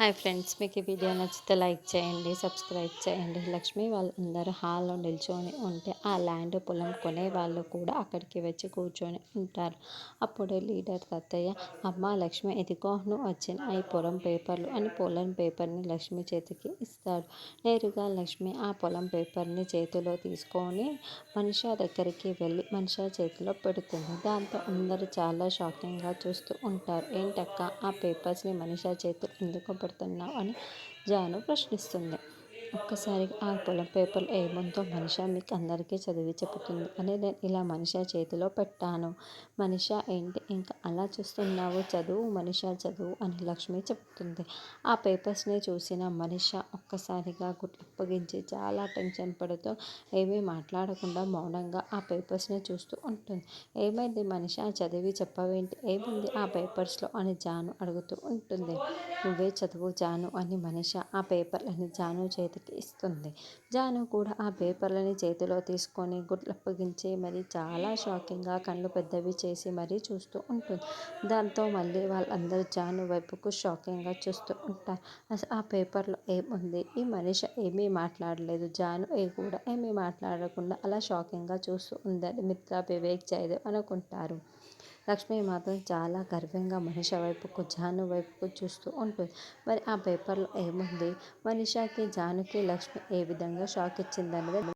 Hi friends మీకు ఈ video నచ్చితే లైక్ చేయండి సబ్స్క్రైబ్ చేయండి. లక్ష్మి వాళ్ళందరూ హాల్లో నిల్చొని ఉంటే ఆ ల్యాండ్ పొలం కొనే వాళ్ళు కూడా అక్కడికి వచ్చి కూర్చొని ఉంటారు. అప్పుడే లీడర్ తాతయ్య అమ్మ లక్ష్మి ఇదిగో నువ్వు వచ్చిన ఈ పొలం పేపర్లు అని పొలం పేపర్ని లక్ష్మి చేతికి ఇస్తాడు. నేరుగా లక్ష్మి ఆ పొలం పేపర్ని చేతిలో తీసుకొని మనిషా దగ్గరికి వెళ్ళి మనిషా చేతిలో పెడుతుంది. దాంతో అందరూ చాలా షాకింగ్గా చూస్తూ ఉంటారు. ఏంటక్క ఆ పేపర్స్ని మనిషా చేతులు ఎందుకు పెడుతున్నావు అని జాను ప్రశ్నిస్తుంది. ఒక్కసారిగా ఆ పొలం పేపర్లు ఏముందో మనిష మీకు అందరికీ చదివి చెబుతుంది. అని నేను ఇలా మనిష చేతిలో పెట్టాను. మనిష ఏంటి? ఇంకా అలా చూస్తున్నావు? చదువు మనిష చదువు అని లక్ష్మి చెప్తుంది ఆ పేపర్స్ని చూసిన మనిష ఒక్కసారిగా అప్పగించి చాలా టెన్షన్ పడుతూ ఏమీ మాట్లాడకుండా మౌనంగా ఆ పేపర్స్ని చూస్తూ ఉంటుంది. ఏమైంది మనిష? చదివి చెప్పవేంటి? ఏముంది ఆ పేపర్స్లో అని జాను అడుగుతూ ఉంటుంది. నువ్వే చదువు జాను అని మనిష ఆ పేపర్లని జాను చేతికి ఇస్తుంది జాను కూడా ఆ పేపర్లని చేతిలో తీసుకొని గుడ్లప్పగించి మరి చాలా షాకింగ్గా కళ్ళు పెద్దవి చేసి మరీ చూస్తూ ఉంటుంది. దాంతో మళ్ళీ వాళ్ళందరూ జాను వైపుకు షాకింగ్గా చూస్తూ ఉంటారు. అసలు ఆ పేపర్లో ఏముంది? ఈ మనిషి ఏమీ మాట్లాడలేదు. జాను ఏ కూడా ఏమీ మాట్లాడకుండా అలా షాకింగ్గా చూస్తూ ఉందని మిత్ర వివేక్ జయదేవ్ అనుకుంటారు. లక్ష్మి మాత్రం చాలా గర్వంగా మనిషి వైపుకు జాను వైపుకు చూస్తూ ఉంటుంది. మరి ఆ పేపర్లో ఏముంది? మనిషాకి జానుకి లక్ష్మి ఏ విధంగా షాక్ ఇచ్చిందన్నది